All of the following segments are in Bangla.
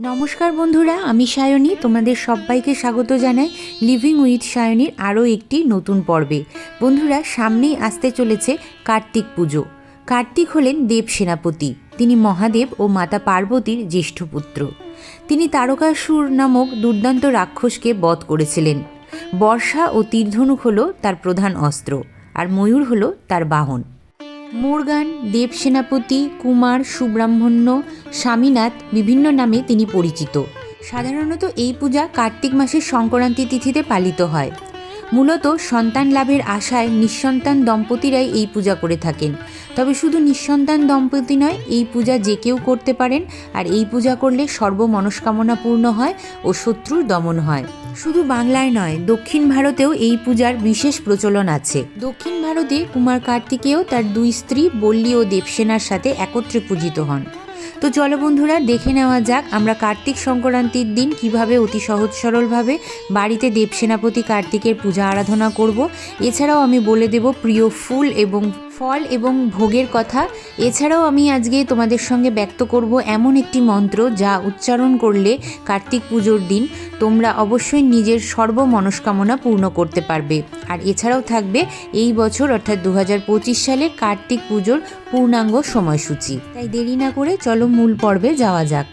নমস্কার বন্ধুরা, আমি সায়নী। তোমাদের সবাইকে স্বাগত জানাই লিভিং উইথ সায়নীর আরও একটি নতুন পর্বে। বন্ধুরা, সামনেই আসতে চলেছে কার্তিক পুজো। কার্তিক হলেন দেব সেনাপতি। তিনি মহাদেব ও মাতা পার্বতীর জ্যেষ্ঠ পুত্র। তিনি তারকাসুর নামক দুর্দান্ত রাক্ষসকে বধ করেছিলেন। বর্ষা ও তীরধনুক হল তার প্রধান অস্ত্র, আর ময়ূর হল তার বাহন। মোরগান দেব সেনাপতি কুমার, সুব্রাহ্মণ্য, স্বামীনাথ বিভিন্ন নামে তিনি পরিচিত। সাধারণত এই পূজা কার্তিক মাসের সংক্রান্তি তিথিতে পালিত হয়। মূলত সন্তান লাভের আশায় নিঃসন্তান দম্পতিরাই এই পূজা করে থাকেন। তবে শুধু নিঃসন্তান দম্পতি নয়, এই পূজা যে কেউ করতে পারেন আর এই পূজা করলে সর্ব মনস্কামনা পূর্ণ হয় ও শত্রুর দমন হয়। শুধু বাংলায় নয়, দক্ষিণ ভারতেও এই পূজার বিশেষ প্রচলন আছে। দক্ষিণ ভারতে কুমার কার্তিকেয় তার দুই স্ত্রী বল্লী ও দেবসেনার সাথে একত্রে পূজিত হন। তো চলো বন্ধুরা, দেখে নেওয়া যাক আমরা কার্তিক সংক্রান্তির দিন কীভাবে অতি সহজ সরলভাবে বাড়িতে দেবসেনাপতি কার্তিকের পূজা আরাধনা করব। এছাড়াও আমি বলে দেব প্রিয় ফুল এবং ফল এবং ভোগের কথা। এছাড়াও আমি আজকে তোমাদের সঙ্গে ব্যক্ত করব এমন একটি মন্ত্র যা উচ্চারণ করলে কার্তিক পুজোর দিন তোমরা অবশ্যই নিজের সর্ব মনস্কামনা পূর্ণ করতে পারবে। আর এছাড়াও থাকবে এই বছর, অর্থাৎ দু হাজার পঁচিশ সালে কার্তিক পুজোর পূর্ণাঙ্গ সময়সূচি। তাই দেরি না করে চলো মূল পর্বে যাওয়া যাক।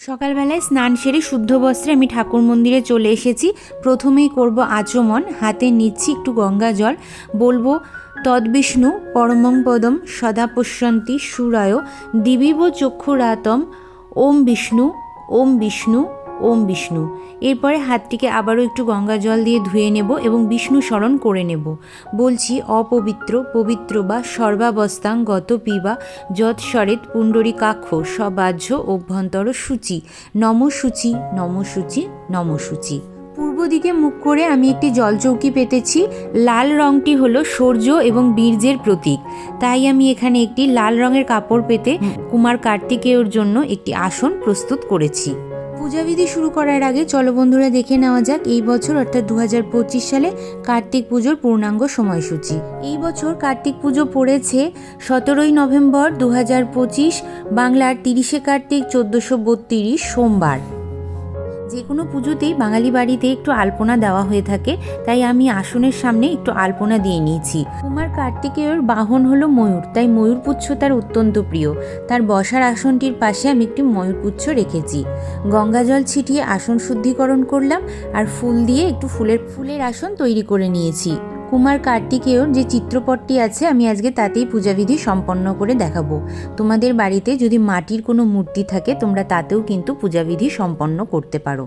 সকালবেলায় স্নান সেরে শুদ্ধ বস্ত্রে আমি ঠাকুর মন্দিরে চলে এসেছি। প্রথমেই করব আচমন, হাতে নিচ্ছি একটু গঙ্গা জল। বলব তদ্বিষ্ণু পরমং পদম সদা পশ্যন্তি সুরায় দিবিব চক্ষুরাতম, ওম বিষ্ণু ওম বিষ্ণু ওম বিষ্ণু। এরপরে হাতটিকে আবারও একটু গঙ্গা জল দিয়ে ধুয়ে নেব এবং বিষ্ণু স্মরণ করে নেব। বলছি, অপবিত্র, পবিত্র বা সর্বাবস্থাং গত পিবা, যৎ পুণ্ডরী কাক্ষ, সবাহ্য অভ্যন্তর সূচি নম সূচি নম সূচি নম দিকে মুখ করে আমি একটি জলচৌকি পেতেছি। লাল রংটি হলো সূর্য এবং বীর্যের প্রতীক। তাই আমি এখানে একটি লাল রঙের কাপড় পেতে কুমার কার্তিকেয়র জন্য একটি আসন প্রস্তুত করেছি। পূজাবিধি শুরু করার আগে চলো বন্ধুরা দেখে নেওয়া যাক এই বছর অর্থাৎ দু হাজার পঁচিশ সালে কার্তিক পুজোর পূর্ণাঙ্গ সময়সূচি। এই বছর কার্তিক পুজো পড়েছে সতেরোই নভেম্বর দু হাজার পঁচিশ, বাংলার তিরিশে কার্তিক, চোদ্দোশো সোমবার। যে কোনো পুজোতেই বাঙালি বাড়িতে একটু আলপনা দেওয়া হয়ে থাকে, তাই আমি আসনের সামনে একটু আলপনা দিয়ে নিয়েছি। কুমার কার্তিকেয়র বাহন হলো ময়ূর, তাই ময়ূরপুচ্ছ তার অত্যন্ত প্রিয়। তার বসার আসনটির পাশে আমি একটি ময়ূরপুচ্ছ রেখেছি। গঙ্গা জল ছিটিয়ে আসন শুদ্ধিকরণ করলাম আর ফুল দিয়ে একটু ফুলের ফুলের আসন তৈরি করে নিয়েছি। কুমার কার্তিকেয়র যে চিত্রপটটি আছে, আমি আজকে তাতেই পূজাবিধি সম্পন্ন করে দেখাবো। তোমাদের বাড়িতে যদি মাটির কোনো মূর্তি থাকে, তোমরা তাতেও কিন্তু পূজাবিধি সম্পন্ন করতে পারো।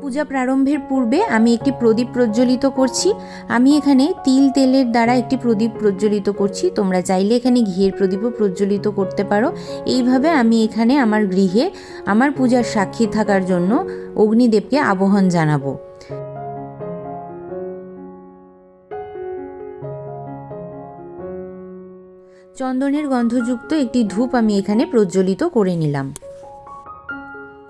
পূজা প্রারম্ভের পূর্বে আমি একটি প্রদীপ প্রজ্বলিত করছি। আমি এখানে তিল তেলের দ্বারা একটি প্রদীপ প্রজ্বলিত করছি। তোমরা চাইলে এখানে ঘিয়ের প্রদীপও প্রজ্বলিত করতে পারো। এইভাবে আমি এখানে আমার গৃহে আমার পূজার সাক্ষী থাকার জন্য অগ্নিদেবকে আবহন জানাব। চন্দনের গন্ধযুক্ত একটি ধূপ আমি এখানে প্রজ্বলিত করে নিলাম।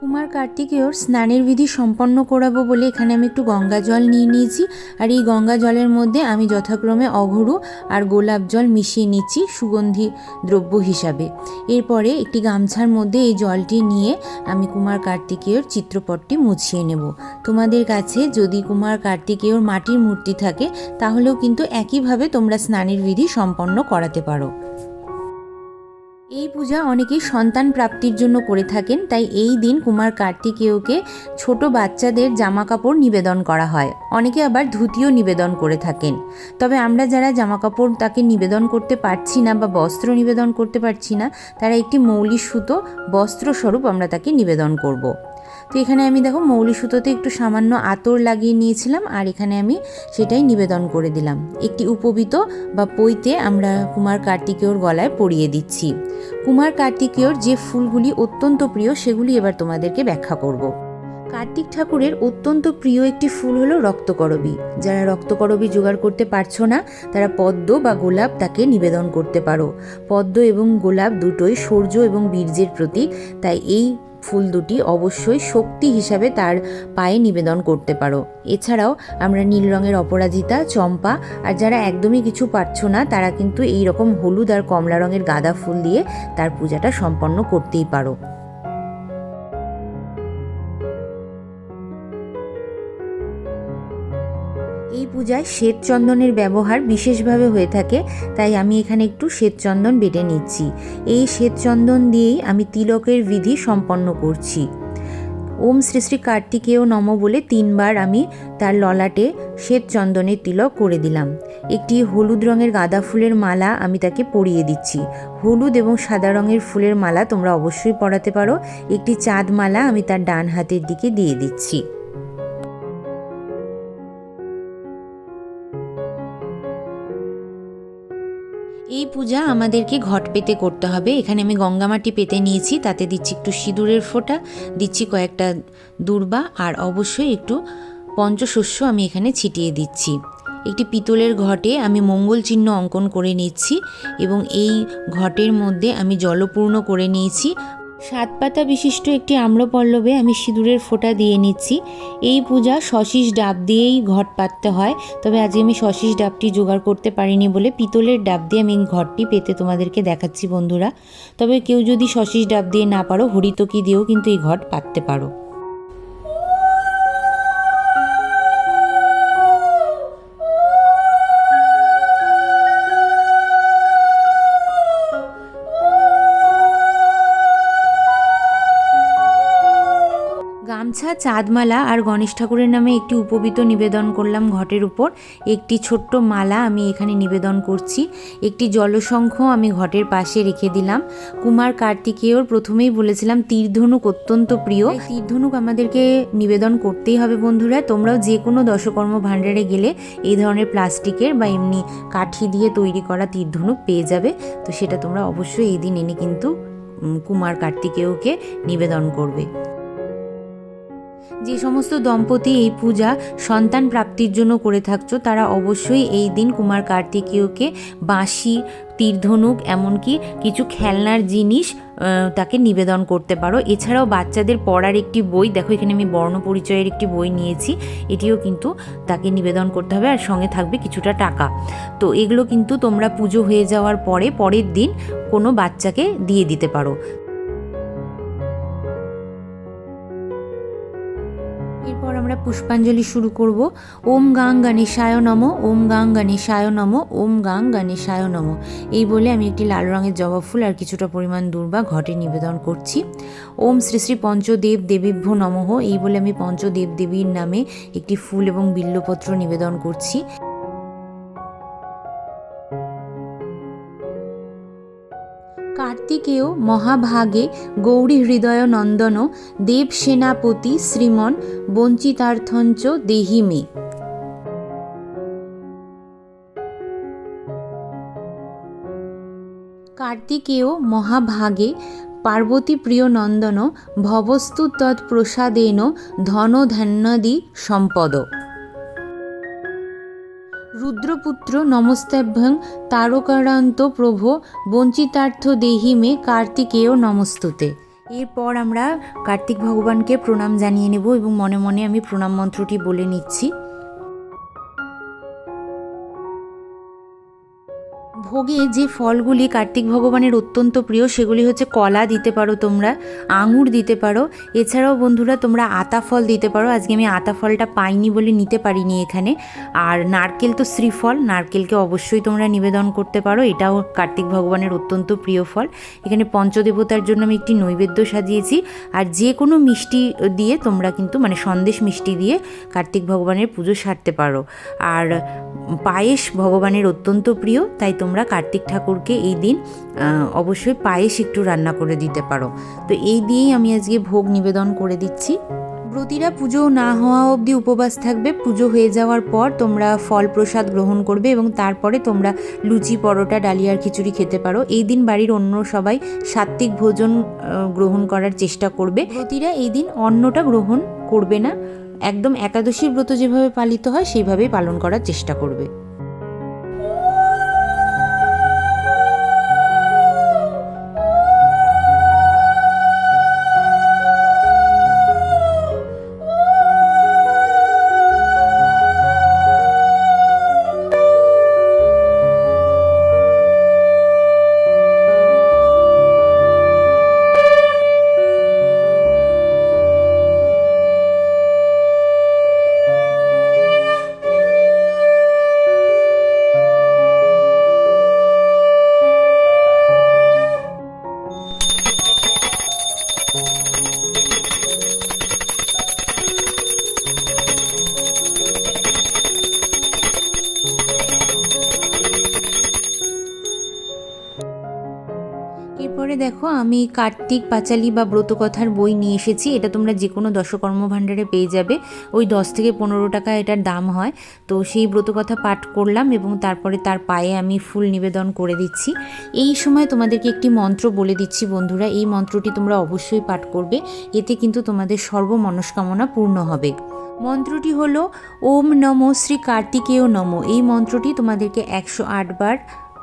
কুমার কার্তিকেয়র স্নানের বিধি সম্পন্ন করাবো বলে এখানে আমি একটু গঙ্গা জল নিয়ে নিয়েছি। আর এই গঙ্গা জলের মধ্যে আমি যথাক্রমে অঘরু আর গোলাপ জল মিশিয়ে নিচ্ছি সুগন্ধি দ্রব্য হিসাবে। এরপরে একটি গামছার মধ্যে এই জলটি নিয়ে আমি কুমার কার্তিকেয়র চিত্রপটটি মুছিয়ে নেব। তোমাদের কাছে যদি কুমার কার্তিকেয়র মাটির মূর্তি থাকে, তাহলেও কিন্তু একইভাবে তোমরা স্নানের বিধি সম্পন্ন করাতে পারো। এই পূজা অনেকেই সন্তান প্রাপ্তির জন্য করে থাকেন, তাই এই দিন কুমার কার্তিকেয়কে ছোট বাচ্চাদের জামা কাপড় নিবেদন করা হয় অনেকে আবার ধুতিও নিবেদন করে থাকেন তবে আমরা যারা জামা কাপড় তাকে নিবেদন করতে পারছি না বা বস্ত্র নিবেদন করতে পারছি না, তারা একটি মৌলিক সুতো, বস্ত্রস্বরূপ আমরা তাকে নিবেদন করব। তো এখানে আমি দেখো মৌলি সুতোতে একটু সামান্য আতর লাগিয়ে নিয়েছিলাম, আর এখানে আমি সেটাই নিবেদন করে দিলাম। একটি উপবিত বা পইতে আমরা কুমার কার্তিকেয়র গলায় পরিয়ে দিচ্ছি। কুমার কার্তিকেয়র যে ফুলগুলি অত্যন্ত প্রিয়, সেগুলি এবার তোমাদেরকে ব্যাখ্যা করব। কার্তিক ঠাকুরের অত্যন্ত প্রিয় একটি ফুল হলো রক্তকরবী। যারা রক্তকরবী জোগাড় করতে পারছ না, তারা পদ্ম বা গোলাপ তাকে নিবেদন করতে পারো। পদ্ম এবং গোলাপ দুটোই সূর্য এবং বীর্যের প্রতীক, তাই এই ফুল দুটি অবশ্যই শক্তি হিসাবে তার পায়ে নিবেদন করতে পারো। এছাড়াও আমরা নীল রঙের অপরাজিতা, চম্পা আর যারা একদমই কিছু পারছ না, তারা কিন্তু এই রকম হলুদ আর কমলা রঙের গাঁদা ফুল দিয়ে তার পূজাটা সম্পন্ন করতেই পারো। এই পূজায় শ্বেত চন্দনের ব্যবহার বিশেষভাবে হয়ে থাকে, তাই আমি এখানে একটু শ্বেত চন্দন বেটে নিচ্ছি। এই শ্বেত চন্দন দিয়েই আমি তিলকের বিধি সম্পন্ন করছি। ওম শ্রী শ্রী কার্তিকেয় নম বলে তিনবার আমি তার ললাটে শ্বেত চন্দনের তিলক করে দিলাম। একটি হলুদ রঙের গাঁদা ফুলের মালা আমি তাকে পরিয়ে দিচ্ছি। হলুদ এবং সাদা রঙের ফুলের মালা তোমরা অবশ্যই পরাতে পারো। একটি চাঁদ মালা আমি তার ডান হাতের দিকে দিয়ে দিচ্ছি। এই পূজা আমাদেরকে ঘট পেতে করতে হবে। এখানে আমি গঙ্গামাটি পেতে নিয়েছি, তাতে দিচ্ছি একটু সিঁদুরের ফোঁটা, দিচ্ছি কয়েকটা দূর্বা, আর অবশ্যই একটু পঞ্চশস্য আমি এখানে ছিটিয়ে দিচ্ছি। একটি পিতলের ঘটে আমি মঙ্গল চিহ্ন অঙ্কন করে নিচ্ছি এবং এই ঘটের মধ্যে আমি জলপূর্ণ করে নিয়েছি। সাত পাতা বিশিষ্ট একটি আম্রপল্লবে আমি সিঁদুরের ফোঁটা দিয়ে নিচ্ছি। এই পূজা শশিস ডাব দিয়েই ঘট পাততে হয়। তবে আজকে আমি শশিস ডাবটি জোগাড় করতে পারিনি বলে পিতলের ডাব দিয়ে আমি ঘরটি পেতে তোমাদেরকে দেখাচ্ছি বন্ধুরা। তবে কেউ যদি শশিস ডাব দিয়ে না পারো, হরিতকি দিয়েও কিন্তু এই ঘট পাততে পারো। গামছা, চাঁদমালা আর গণেশ ঠাকুরের নামে একটি উপবিত নিবেদন করলাম ঘটের উপর। একটি ছোট্ট মালা আমি এখানে নিবেদন করছি। একটি জলশঙ্খ আমি ঘটের পাশে রেখে দিলাম। কুমার কার্তিকেয়র প্রথমেই বলেছিলাম, তীরধনুক অত্যন্ত প্রিয়। তীরধনুক আমাদেরকে নিবেদন করতেই হবে বন্ধুরা। তোমরাও যে কোনো দশকর্ম ভাণ্ডারে গেলে এই ধরনের প্লাস্টিকের বা এমনি কাঠি দিয়ে তৈরি করা তীরধনুক পেয়ে যাবে। তো সেটা তোমরা অবশ্যই এই দিন এনে কিন্তু কুমার কার্তিকেয়কে নিবেদন করবে। যে সমস্ত দম্পতি এই পূজা সন্তান প্রাপ্তির জন্য করে থাকছো, তারা অবশ্যই এই দিন কুমার কার্তিকীয়কে বাঁশি, তীরধনুক, এমনকি কিছু খেলনার জিনিস তাকে নিবেদন করতে পারো। এছাড়াও বাচ্চাদের পড়ার একটি বই, দেখো এখানে আমি বর্ণ পরিচয়ের একটি বই নিয়েছি, এটিও কিন্তু তাকে নিবেদন করতে হবে আর সঙ্গে থাকবে কিছুটা টাকা। তো এগুলো কিন্তু তোমরা পুজো হয়ে যাওয়ার পরে, পরের দিন কোনো বাচ্চাকে দিয়ে দিতে পারো। আমরা পুষ্পাঞ্জলি শুরু করব। ওম গাং গণেশায় নম, ওম গাং গণেশায় নম, ওম গাং গণেশায় নম। এই বলে আমি একটি লাল রঙের জবা ফুল আর কিছুটা পরিমাণ দুর্বা ঘটে নিবেদন করছি। ওম শ্রী শ্রী পঞ্চদেব দেবীভ্য নমঃ। এই বলে আমি পঞ্চদেব দেবীর নামে একটি ফুল এবং বিল্লপত্র নিবেদন করছি। কার্তিকেয় মহাভাগে গৌরী হৃদয় নন্দন দেব সেনাপতি শ্রীমন বঞ্চিতার্থঞ্চ দেহি মে। কার্তিকেয় মহাভাগে পার্বতী প্রিয় নন্দন ভবস্তু তৎপ্রসাদেন ধন ধান্যাদি সম্পদ। রুদ্রপুত্র নমস্তাভ্যং তারকারান্ত প্রভ বঞ্চিতার্থ দেহি মে কার্তিকেয় নমস্তুতে। এরপর আমরা কার্তিক ভগবানকে প্রণাম জানিয়ে নেব এবং মনে মনে আমি প্রণাম মন্ত্রটি বলে নিচ্ছি। ভোগে যে ফলগুলি কার্তিক ভগবানের অত্যন্ত প্রিয়, সেগুলি হচ্ছে কলা দিতে পারো তোমরা, আঙুর দিতে পারো। এছাড়াও বন্ধুরা, তোমরা আতা ফল দিতে পারো। আজকে আমি আতা ফলটা পাইনি বলে নিতে পারিনি এখানে। আর নারকেল তো শ্রীফল, নারকেলকে অবশ্যই তোমরা নিবেদন করতে পারো। এটাও কার্তিক ভগবানের অত্যন্ত প্রিয় ফল। এখানে পঞ্চদেবতার জন্য আমি একটি নৈবেদ্য সাজিয়েছি। আর যে কোনো মিষ্টি দিয়ে তোমরা কিন্তু মানে সন্দেশ মিষ্টি দিয়ে কার্তিক ভগবানের পুজো সারতে পারো। আর পায়েস ভগবানের অত্যন্ত প্রিয়, তাই তোমরা কার্তিক ঠাকুরকে এই দিন অবশ্যই পায়েস একটু রান্না করে দিতে পারো। তো এই দিয়েই আমি আজকে ভোগ নিবেদন করে দিচ্ছি। ব্রতীরা পুজো না হওয়া অবধি উপবাস থাকবে। পুজো হয়ে যাওয়ার পর তোমরা ফল প্রসাদ গ্রহণ করবে এবং তারপরে তোমরা লুচি, পরোটা ডালিয়ার খিচুড়ি খেতে পারো। এই দিন বাড়ির অন্য সবাই সাত্ত্বিক ভোজন গ্রহণ করার চেষ্টা করবে। ব্রতীরা এই দিন অন্নটা গ্রহণ করবে না। একদম একাদশীর ব্রত যেভাবে পালিত হয় সেইভাবেই পালন করার চেষ্টা করবে। দেখো, আমি কার্তিক পাঁচালি বা ব্রতকথার বই নিয়ে এসেছি। এটা তোমরা যে কোনো দশকর্ম ভাণ্ডারে পেয়ে যাবে। ওই দশ থেকে পনেরো টাকা এটার দাম হয়। তো সেই ব্রতকথা পাঠ করলাম এবং তারপরে তার পায়ে আমি ফুল নিবেদন করে দিচ্ছি। এই সময় তোমাদেরকে একটি মন্ত্র বলে দিচ্ছি বন্ধুরা। এই মন্ত্রটি তোমরা অবশ্যই পাঠ করবে। এতে কিন্তু তোমাদের সর্ব মনস্কামনা পূর্ণ হবে। মন্ত্রটি হলো, ওম নম শ্রী কার্তিকেয় নম। এই মন্ত্রটি তোমাদেরকে একশো বার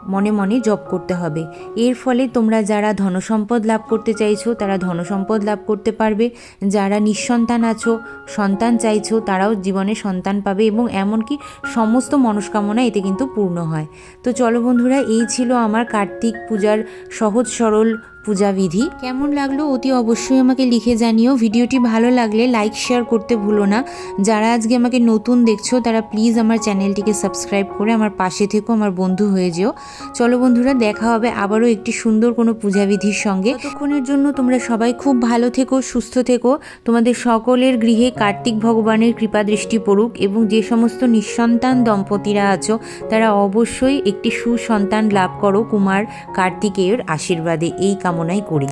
মনে মনে জপ করতে হবে। এর ফলে তোমরা যারা ধনসম্পদ লাভ করতে চাইছো, তারা ধনসম্পদ লাভ করতে পারবে। যারা নিঃসন্তান আছো, সন্তান চাইছো, তারাও জীবনে সন্তান পাবে এবং এমনকি সমস্ত মনস্কামনা এতে কিন্তু পূর্ণ হয়। তো চলো বন্ধুরা, এই ছিল আমার কার্তিক পূজার সহজ সরল পূজাবিধি কেমন লাগল অতি অবশ্যই আমাকে লিখে জানিও। ভিডিওটি ভালো লাগলে লাইক শেয়ার করতে ভুলো না। যারা আজকে আমাকে নতুন দেখছ, তারা প্লিজ আমার চ্যানেলটিকে সাবস্ক্রাইব করে আমার পাশে থেকো, আমার বন্ধু হয়ে যেও। চলো বন্ধুরা, দেখা হবে আবারও একটি সুন্দর কোনো পূজাবিধির সঙ্গে। ততক্ষণের জন্য তোমরা সবাই খুব ভালো থেকো, সুস্থ থেকো। তোমাদের সকলের গৃহে কার্তিক ভগবানের কৃপা দৃষ্টি পড়ুক এবং যে সমস্ত নিঃসন্তান দম্পতিরা আছো, তারা অবশ্যই একটি সুসন্তান লাভ করো কুমার কার্তিকেয়ের আশীর্বাদে। এই কামনাই করি।